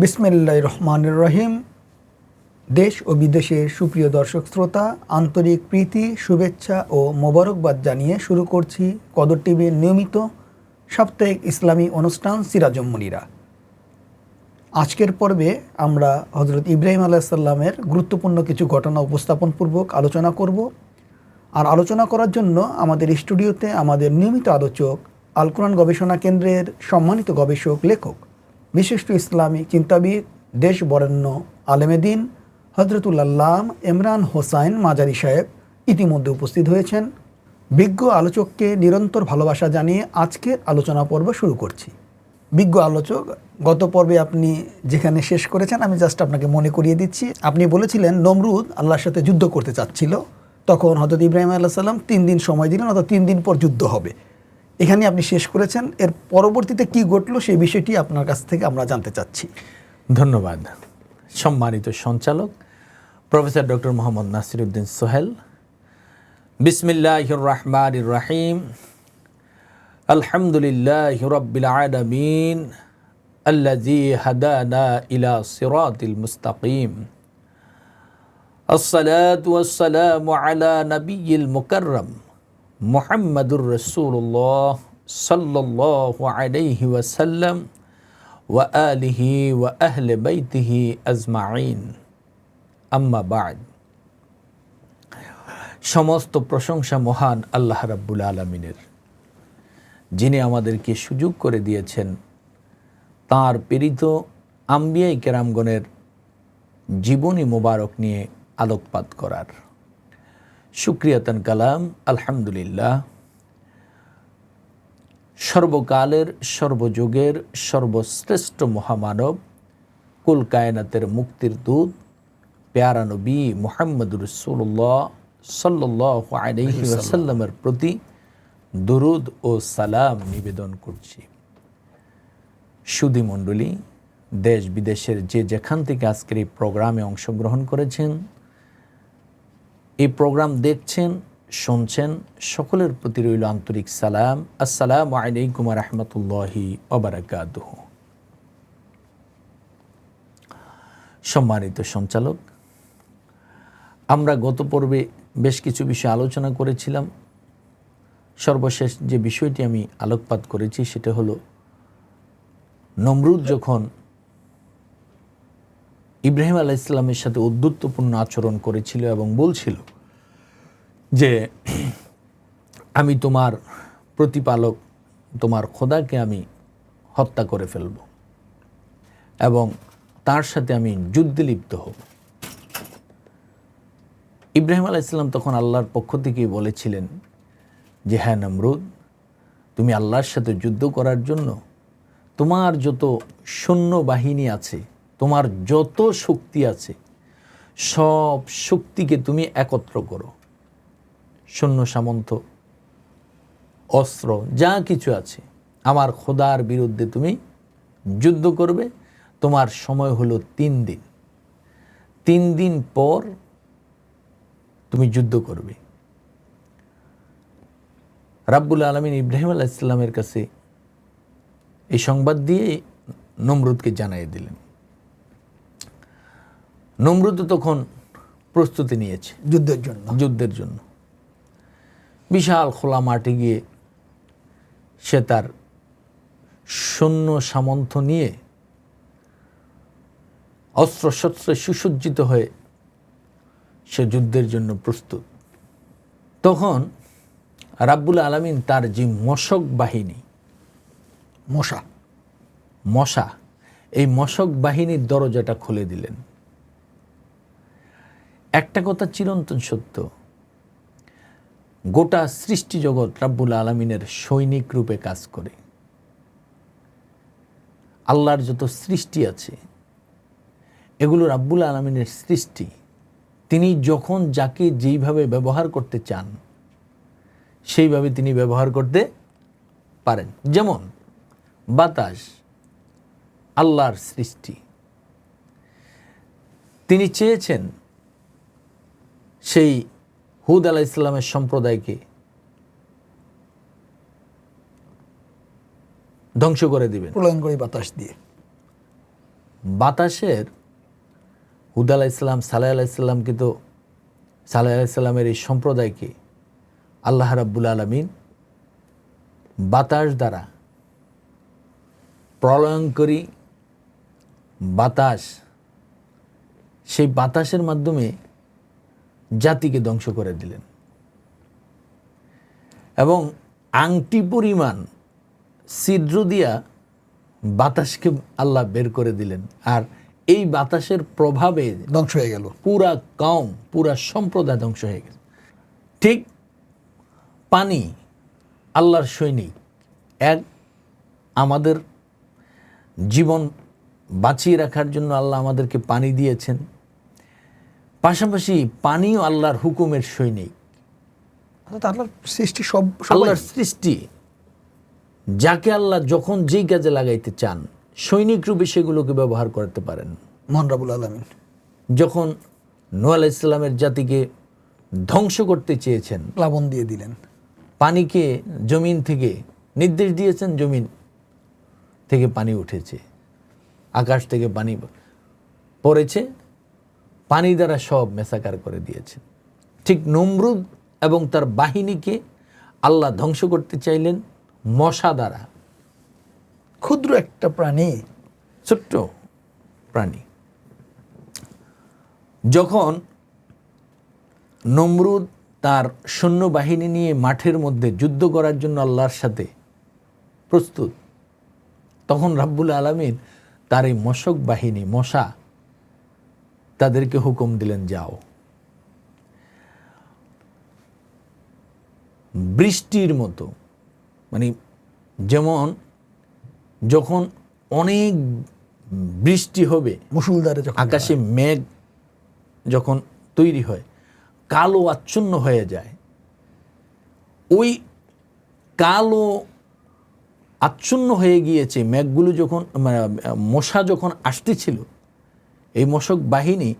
বিসমিল্লাহ রহমান রহিম। দেশ ও বিদেশের সুপ্রিয় দর্শক শ্রোতা, আন্তরিক প্রীতি, শুভেচ্ছা ও মোবারকবাদ জানিয়ে শুরু করছি কদর টিভির নিয়মিত সাপ্তাহিক ইসলামী অনুষ্ঠান সিরাজম্মনিরা আজকের পর্বে আমরা হজরত ইব্রাহিম আলাইসাল্লামের গুরুত্বপূর্ণ কিছু ঘটনা উপস্থাপনপূর্বক আলোচনা করব। আর আলোচনা করার জন্য আমাদের স্টুডিওতে আমাদের নিয়মিত আলোচক, আল কোরআন গবেষণা কেন্দ্রের সম্মানিত গবেষক, লেখক বিশিষ্ট ইসলামী চিন্তাবিদ দেশ বরেণ্য আলেমেদিন হজরতুল্লাহ ইমরান হোসাইন মাজারি সাহেব ইতিমধ্যে উপস্থিত হয়েছেন। বিজ্ঞ আলোচককে নিরন্তর ভালোবাসা জানিয়ে আজকের আলোচনা পর্ব শুরু করছি। বিজ্ঞ আলোচক, গত পর্বে আপনি যেখানে শেষ করেছেন, আমি জাস্ট আপনাকে মনে করিয়ে দিচ্ছি। আপনি বলেছিলেন, নমরুদ আল্লাহর সাথে যুদ্ধ করতে চাচ্ছিল। তখন হজরত ইব্রাহিম আল্লাহ সাল্লাম তিন দিন সময় দিলেন, অর্থাৎ তিন দিন পর যুদ্ধ হবে। এখানে আপনি শেষ করেছেন এর পরবর্তীতে কি ঘটলো সেই বিষয়টি আপনার কাছ থেকে আমরা জানতে চাচ্ছি ধন্যবাদ সম্মানিত সঞ্চালক প্রফেসর ডক্টর মোহাম্মদ নাসিরুদ্দিন সোহেল বিসমিল্লাহ রহমান রাহিম আলহামদুলিল্লাহ রব্বিল আলমিন আল্লাজি হাদানা ইলা সিরাতিল মুস্তাকিম الصلاة والسلام على نبي المكرم মোহাম্মদুর রসুল্লাহ সাল্লাহ আলাইহি ওয়াসাল্লাম ওয়া আলিহি ওয়া আহলে বাইতিহি আজমাইন। আম্মাবাদ সমস্ত প্রশংসা মহান আল্লাহ রাব্বুল আলমিনের। যিনি আমাদেরকে সুযোগ করে দিয়েছেন, তার পীড়িত আম্বিয়াই কেরামগণের জীবনী মোবারক নিয়ে আলোকপাত করার। সুক্রিয়াতন কালাম আলহামদুলিল্লাহ। সর্বকালের সর্বযুগের সর্বশ্রেষ্ঠ মহামানব কুল কায়নাতের মুক্তির দূত পেয়ারা নবী মোহাম্মদ রসুল্লাহ সাল্লাহ আলহি ওয়াসাল্লামের প্রতি দুরুদ ও সালাম নিবেদন করছি। সুদী মণ্ডলী দেশ বিদেশের যে যেখান থেকে আজকের এই প্রোগ্রামে অংশগ্রহণ করেছেন এই প্রোগ্রাম দেখছেন, শুনছেন, সকলের প্রতি রইল আন্তরিক সালাম। আসসালামু আলাইকুম রহমতুল্লাহি ওবরাকাত সম্মানিত সঞ্চালক, আমরা গত পর্বে বেশ কিছু বিষয় আলোচনা করেছিলাম। সর্বশেষ যে বিষয়টি আমি আলোকপাত করেছি সেটা হলো, নমরুদ যখন ইব্রাহিম আলাহ ইসলামের সাথে উদ্যুত্বপূর্ণ আচরণ করেছিল এবং বলছিল যে, আমি তোমার প্রতিপালক, তোমার খোদাকে আমি হত্যা করে ফেলব এবং তার সাথে আমি যুদ্ধে লিপ্ত হব। ইব্রাহিম আলাহ ইসলাম তখন আল্লাহর পক্ষ থেকেই বলেছিলেন যে হ্যাঁ নমরুদ, তুমি আল্লাহর সাথে যুদ্ধ করার জন্য তোমার যত সৈন্য বাহিনী আছে তোমার যত শক্তি আছে, সব শক্তিকে তুমি একত্র করো। সৈন্য, সামন্ত, অস্ত্র, যা কিছু আছে, আমার খোদার বিরুদ্ধে তুমি যুদ্ধ করবে। তোমার সময় হলো তিন দিন। তিন দিন পর তুমি যুদ্ধ করবে। রাব্বুল আলমিন ইব্রাহিম আল্লাহ ইসলামের কাছে এই সংবাদ দিয়ে নমরুদকে জানাই দিলেন। নমরুদ তখন প্রস্তুতি নিয়েছে যুদ্ধের জন্য। যুদ্ধের জন্য। বিশাল খোলা মাঠে গিয়ে সে তার সৈন্য সামন্ত নিয়ে অস্ত্রশস্ত্রে সুসজ্জিত হয়ে সে যুদ্ধের জন্য প্রস্তুত। তখন রাব্বুল আলমিন তার যে মশক বাহিনী মশা। মশা এই মশক বাহিনীর দরজাটা খুলে দিলেন। একটা কথা চিরন্তন সত্য। গোটা সৃষ্টি জগৎ রাব্বুল আলমিনের সৈনিক রূপে কাজ করে। আল্লাহর যত সৃষ্টি আছে, এগুলো রাব্বুল আলমিনের সৃষ্টি। তিনি যখন যাকে যেইভাবে ব্যবহার করতে চান, সেইভাবে তিনি ব্যবহার করতে পারেন। যেমন, বাতাস আল্লাহর সৃষ্টি। তিনি চেয়েছেন সেই হুদ আলাহ ইসলামের সম্প্রদায়কে ধ্বংস করে দিবেন। প্রলয়ঙ্করী বাতাস দিয়ে। বাতাসের হুদ আলাহ ইসলাম সালাহ আলাহ ইসলামকে তো সালাহ আলাহ ইসলামের এই সম্প্রদায়কে আল্লাহ রাব্বুল আলমিন বাতাস দ্বারা প্রলয়ঙ্করী বাতাস সেই বাতাসের মাধ্যমে জাতিকে ধ্বংস করে দিলেন। এবং আংটি পরিমাণ ছিদ্র দিয়া বাতাসকে আল্লাহ বের করে দিলেন। আর এই বাতাসের প্রভাবে ধ্বংস হয়ে গেল। পুরা কম পুরা সম্প্রদায় ধ্বংস হয়ে গেল ঠিক পানি আল্লাহর সৈনিক এক আমাদের জীবন বাঁচিয়ে রাখার জন্য আল্লাহ আমাদেরকে পানি দিয়েছেন। পাশাপাশি পানিও আল্লাহর হুকুমের সৈনিক। আল্লাহর সৃষ্টি সব আল্লাহর সৃষ্টি যাকে আল্লাহ যখন যেই কাজে লাগাইতে চান সৈনিক রূপে সেগুলোকে ব্যবহার করতে পারেন। মহান রাবুল আলমিন। যখন নোয়াল ইসলামের জাতিকে ধ্বংস করতে চেয়েছেন প্লাবন দিয়ে দিলেন। পানিকে জমিন থেকে নির্দেশ দিয়েছেন জমিন থেকে পানি উঠেছে। আকাশ থেকে পানি পড়েছে। পানি দ্বারা সব মেসাকার করে দিয়েছেন ঠিক নমরুদ এবং তার বাহিনীকে আল্লাহ ধ্বংস করতে চাইলেন মশা দ্বারা। ক্ষুদ্র একটা প্রাণী, ছোট্ট প্রাণী। যখন নমরুদ তার সৈন্যবাহিনী নিয়ে মাঠের মধ্যে যুদ্ধ করার জন্য আল্লাহর সাথে প্রস্তুত, তখন রাব্বুল আলমিন তার এই মশক বাহিনী, মশা তাদেরকে হুকুম দিলেন যাও। বৃষ্টির মতো মানে যেমন যখন অনেক বৃষ্টি হবে মুসুলধারে যখন আকাশে মেঘ যখন তৈরি হয় কালো আচ্ছন্ন হয়ে যায় ওই কালো আচ্ছন্ন হয়ে গিয়েছে মেঘগুলো যখন মানে, মশা যখন আসতেছিল এই মশক বাহিনী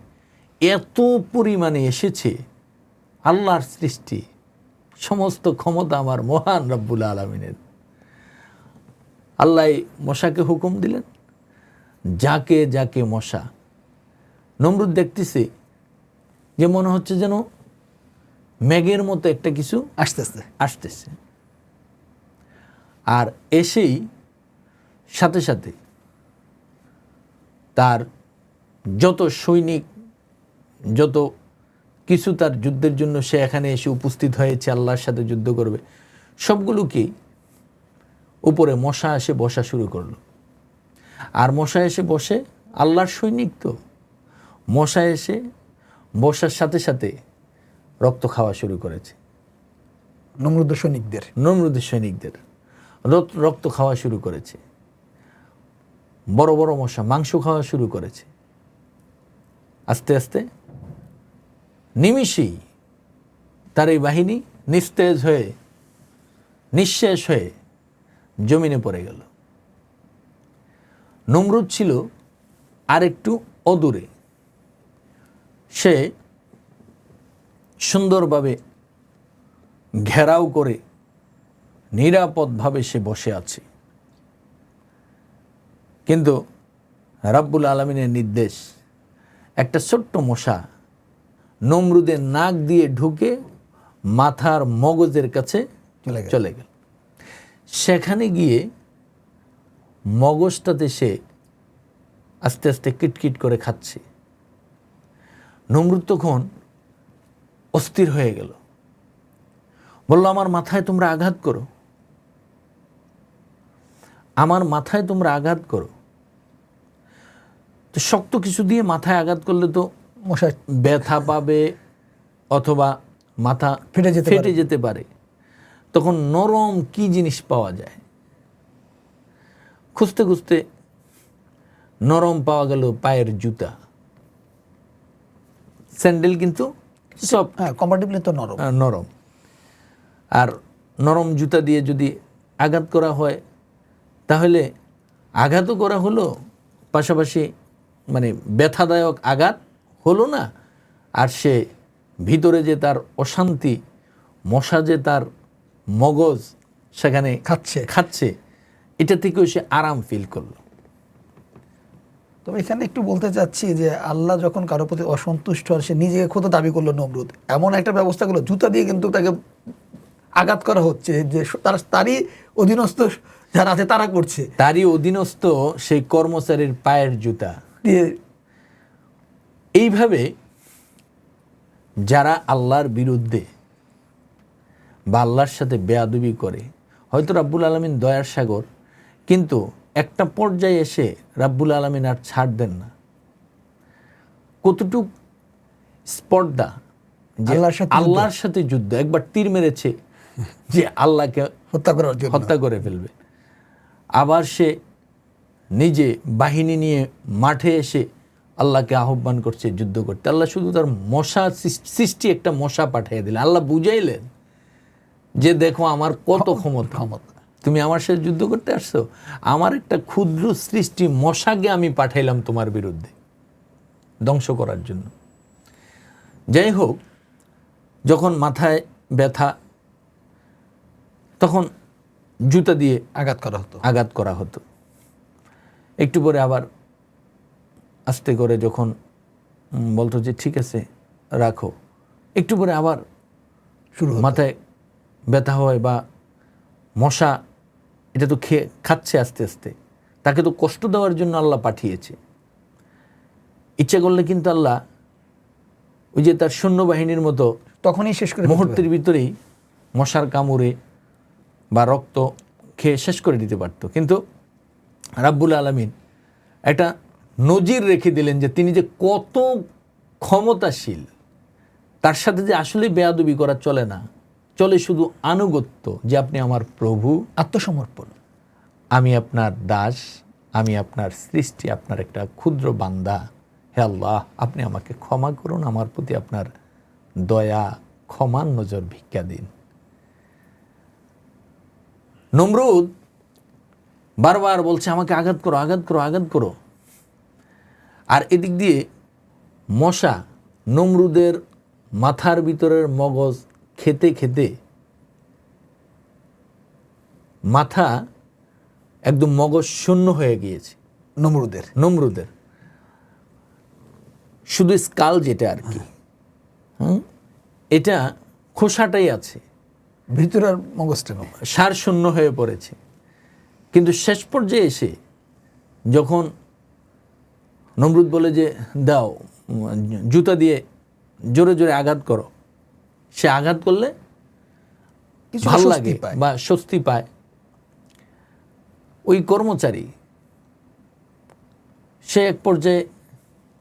এত পরিমাণে এসেছে আল্লাহর সৃষ্টি সমস্ত ক্ষমতা আমার মহান রব্বুল আলমিনের। আল্লাহ মশাকে হুকুম দিলেন যাকে যাকে মশা। নমরুদ দেখতেছে যে মনে হচ্ছে যেন মেঘের মতো একটা কিছু আস্তে আস্তে আসতেছে। আর এসেই সাথে সাথে তার যত সৈনিক যত কিছু তার যুদ্ধের জন্য সে এখানে এসে উপস্থিত হয়েছে আল্লাহর সাথে যুদ্ধ করবে সবগুলোকেই উপরে মশা এসে বসা শুরু করল। আর মশা এসে বসে আল্লাহর সৈনিক তো। মশা এসে বসার সাথে সাথে রক্ত খাওয়া শুরু করেছে। নমরুদ্দ সৈনিকদের। নমরুদের সৈনিকদের রক্ত খাওয়া শুরু করেছে। বড় বড় মশা মাংস খাওয়া শুরু করেছে। আস্তে আস্তে নিমিষেই তার এই বাহিনী নিস্তেজ হয়ে, নিঃশেষ হয়ে জমিনে পড়ে গেল। নমরুদ ছিল আর একটু অদূরে। সে সুন্দরভাবে ঘেরাও করে নিরাপদভাবে সে বসে আছে। কিন্তু রাব্বুল আলমিনের নির্দেশ একটা ছোট্ট মশা নমরুদের নাক দিয়ে ঢুকে মাথার মগজের কাছে চলে গেল। সেখানে গিয়ে মগজটাতে সে আস্তে আস্তে কিটকিট করে খাচ্ছে। নমরুদ তখন অস্থির হয়ে গেল। বলল আমার মাথায় তোমরা আঘাত করো। আমার মাথায় তোমরা আঘাত করো। তো শক্ত কিছু দিয়ে মাথায় আঘাত করলে তো মশাই ব্যথা পাবে অথবা মাথা ফেটে যেতে ফেটে যেতে পারে। তখন নরম কি জিনিস পাওয়া যায়? খুঁজতে খুঁজতে নরম পাওয়া গেল পায়ের জুতা। স্যান্ডেল কিন্তু সব হ্যাঁ কম্পারেটিভলি তো নরম। নরম। আর নরম জুতা দিয়ে যদি আঘাত করা হয় তাহলে আঘাতও করা হলো পাশাপাশি মানে ব্যথাদায়ক আঘাত হলো না আর সে ভিতরে যে তার অশান্তি মশা যে তার মগজ সেখানে খাচ্ছে। খাচ্ছে এটা থেকেও সে আরাম ফিল করল। তবে এখানে একটু বলতে চাচ্ছি যে আল্লাহ যখন কারও প্রতি অসন্তুষ্ট হয় সে নিজেকে খোদা দাবি করল নমরুদ। এমন একটা ব্যবস্থা করল জুতা দিয়ে কিন্তু তাকে আঘাত করা হচ্ছে যে তার তারই অধীনস্থ যারা আছে তারা করছে। তারই অধীনস্থ সেই কর্মচারীর পায়ের জুতা। দিয়ে এইভাবে যারা আল্লাহর বিরুদ্ধে বা আল্লাহর সাথে বেয়াদুবি করে হয়তো রাব্বুল আলমিন দয়ার সাগর কিন্তু একটা পর্যায়ে এসে রাব্বুল আলমিন আর ছাড় দেন না। কতটুক স্পর্ধা যে আল্লাহর সাথে যুদ্ধ। আল্লাহর সাথে যুদ্ধ একবার তীর মেরেছে যে আল্লাহকে হত্যা করার জন্য। হত্যা করে ফেলবে। আবার সে নিজে বাহিনী নিয়ে মাঠে এসে আল্লাহকে আহ্বান করছে যুদ্ধ করতে। আল্লাহ শুধু তার মশা সৃষ্টি একটা মশা পাঠিয়ে দিলেন। আল্লাহ বুঝাইলেন যে দেখো আমার কত ক্ষমতা। ক্ষমতা। তুমি আমার সাথে যুদ্ধ করতে আসছো? আমার একটা ক্ষুদ্র সৃষ্টি মশাকে আমি পাঠাইলাম তোমার বিরুদ্ধে ধ্বংস করার জন্য। যাই হোক যখন মাথায় ব্যথা তখন জুতা দিয়ে আঘাত করা হতো। আঘাত করা হতো। একটু পরে আবার আস্তে করে যখন বলতো যে ঠিক আছে রাখো। একটু পরে আবার শুরু মাথায় ব্যথা হয় বা মশা এটা তো খেয়ে খাচ্ছে আস্তে আস্তে। তাকে তো কষ্ট দেওয়ার জন্য আল্লাহ পাঠিয়েছে। ইচ্ছা করলে কিন্তু আল্লাহ ওই যে তার সৈন্যবাহিনীর মতো তখনই শেষ করে মুহূর্তের ভিতরেই মশার কামড়ে বা রক্ত খেয়ে শেষ করে দিতে পারতো। কিন্তু রাব্বুল আলমিন একটা নজির রেখে দিলেন যে তিনি যে কত ক্ষমতাশীল তার সাথে যে আসলে বেয়াদবি করা চলে না চলে শুধু আনুগত্য যে আপনি আমার প্রভু আত্মসমর্পণ। আমি আপনার দাস আমি আপনার সৃষ্টি আপনার একটা ক্ষুদ্র বান্দা। হে আল্লাহ আপনি আমাকে ক্ষমা করুন আমার প্রতি আপনার দয়া ক্ষমার নজর ভিক্ষা দিন। নমরুদ বারবার বলছে আমাকে আঘাত করো আঘাত করো আঘাত করো। আর এদিক দিয়ে মশা নমরুদের মাথার ভিতরের মগজ খেতে খেতে মাথা একদম মগজ শূন্য হয়ে গিয়েছে। নমরুদের? নমরুদের। শুধু স্কাল যেটা আর কি। হুম? এটা খোসাটাই আছে। ভিতরের মগজটা সার শূন্য হয়ে পড়েছে। কিন্তু শেষ পর্যায়ে এসে যখন নমরুদ বলে যে দাও জুতা দিয়ে জোরে জোরে আঘাত করো। সে আঘাত করলে কিছু ভালো লাগে বা স্বস্তি পায়। ওই কর্মচারী সে এক পর্যায়ে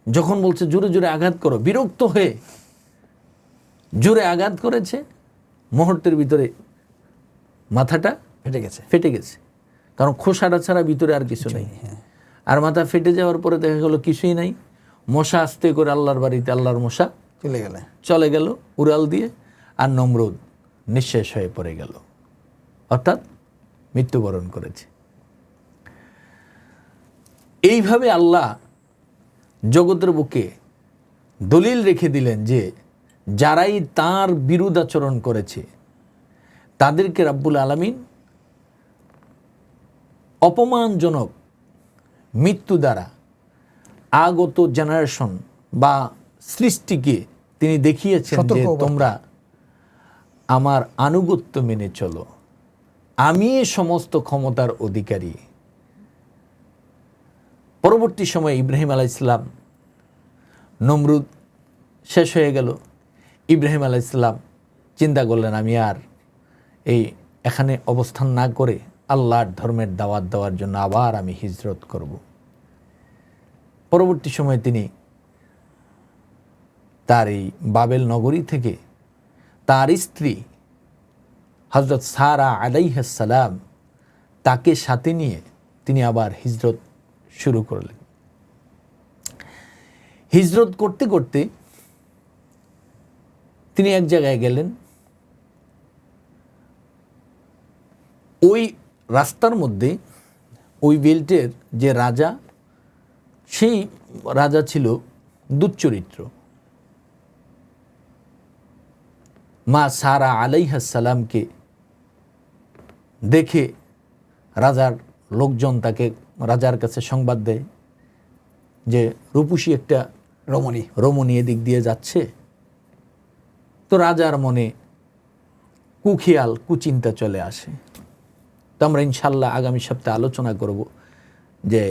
যখন বলছে জোরে জোরে আঘাত করো বিরক্ত হয়ে জোরে আঘাত করেছে মুহূর্তের ভিতরে মাথাটা ফেটে গেছে। ফেটে গেছে। কারণ খোসাটা ছাড়া ভিতরে আর কিছু নেই হ্যাঁ। আর মাথা ফেটে যাওয়ার পরে দেখা গেলো কিছুই নাই। মশা আস্তে করে আল্লাহর বাড়িতে আল্লাহর মশা চলে গেলে। চলে গেল উড়াল দিয়ে আর নমরুদ নিঃশেষ হয়ে পড়ে গেল। অর্থাৎ মৃত্যুবরণ করেছে। এইভাবে আল্লাহ জগতের বুকে দলিল রেখে দিলেন যে যারাই তার বিরুদ্ধাচরণ করেছে তাদেরকে রাব্বুল আলামিন অপমানজনক মৃত্যু দ্বারা আগত জেনারেশন বা সৃষ্টিকে তিনি দেখিয়েছেন যে তোমরা আমার আনুগত্য মেনে চলো। আমি সমস্ত ক্ষমতার অধিকারী। পরবর্তী সময়ে ইব্রাহিম আলাইসাল্লাম নমরুদ শেষ হয়ে গেল। ইব্রাহিম আলাইসাল্লাম চিন্তা করলেন আমি আর এই এখানে অবস্থান না করে আল্লাহর ধর্মের দাওয়াত দেওয়ার জন্য আবার আমি হিজরত করব। পরবর্তী সময়ে তিনি তার এই বাবেল নগরী থেকে তার স্ত্রী হজরত সারা আলাইহাসালাম তাকে সাথে নিয়ে তিনি আবার হিজরত শুরু করলেন। হিজরত করতে করতে তিনি এক জায়গায় গেলেন। ওই রাস্তার মধ্যে ওই বেল্টের যে রাজা, সেই রাজা ছিল দুচ্চরিত্র। মা সারা আলাইহাসালামকে দেখে রাজার লোকজন তাকে রাজার কাছে সংবাদ দেয় যে, রূপসী একটা রমণী রমণী এদিক দিয়ে যাচ্ছে? তো রাজার মনে কুখিয়াল, কুচিন্তা চলে আসে। তো আমরা ইনশাল্লাহ আগামী সপ্তাহে আলোচনা করব যে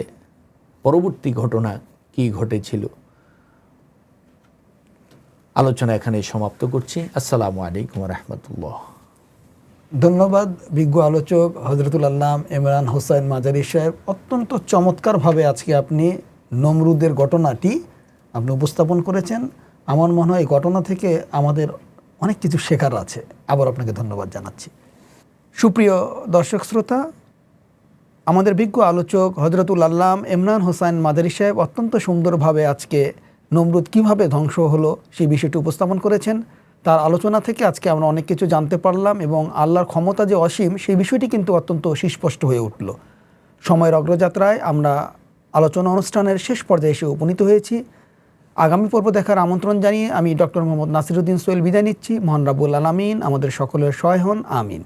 পরবর্তী ঘটনা কি ঘটেছিল। আলোচনা এখানে সমাপ্ত করছি। আসসালামু আলাইকুম রহমতুল্লাহ ধন্যবাদ বিজ্ঞ আলোচক হজরতুল আল্লাম ইমরান হোসাইন মাজারি সাহেব। অত্যন্ত চমৎকারভাবে আজকে আপনি নমরুদের ঘটনাটি আপনি উপস্থাপন করেছেন। আমার মনে হয় ঘটনা থেকে আমাদের অনেক কিছু শেখার আছে। আবার আপনাকে ধন্যবাদ জানাচ্ছি। সুপ্রিয় দর্শক শ্রোতা, আমাদের বিজ্ঞ আলোচক হজরতুল আল্লাম ইমরান হোসাইন মাদারি সাহেব অত্যন্ত সুন্দরভাবে আজকে নমরুদ কীভাবে ধ্বংস হলো সেই বিষয়টি উপস্থাপন করেছেন। তার আলোচনা থেকে আজকে আমরা অনেক কিছু জানতে পারলাম এবং আল্লাহর ক্ষমতা যে অসীম, সেই বিষয়টি কিন্তু অত্যন্ত সুস্পষ্ট হয়ে উঠল। সময়ের অগ্রযাত্রায় আমরা আলোচনা অনুষ্ঠানের শেষ পর্যায়ে এসে উপনীত হয়েছি। আগামী পর্ব দেখার আমন্ত্রণ জানিয়ে আমি ডক্টর মোহাম্মদ নাসিরুদ্দিন সোহেল বিদায় নিচ্ছি। মহান রাবুল আলমিন আমাদের সকলের সহায় হন। আমিন।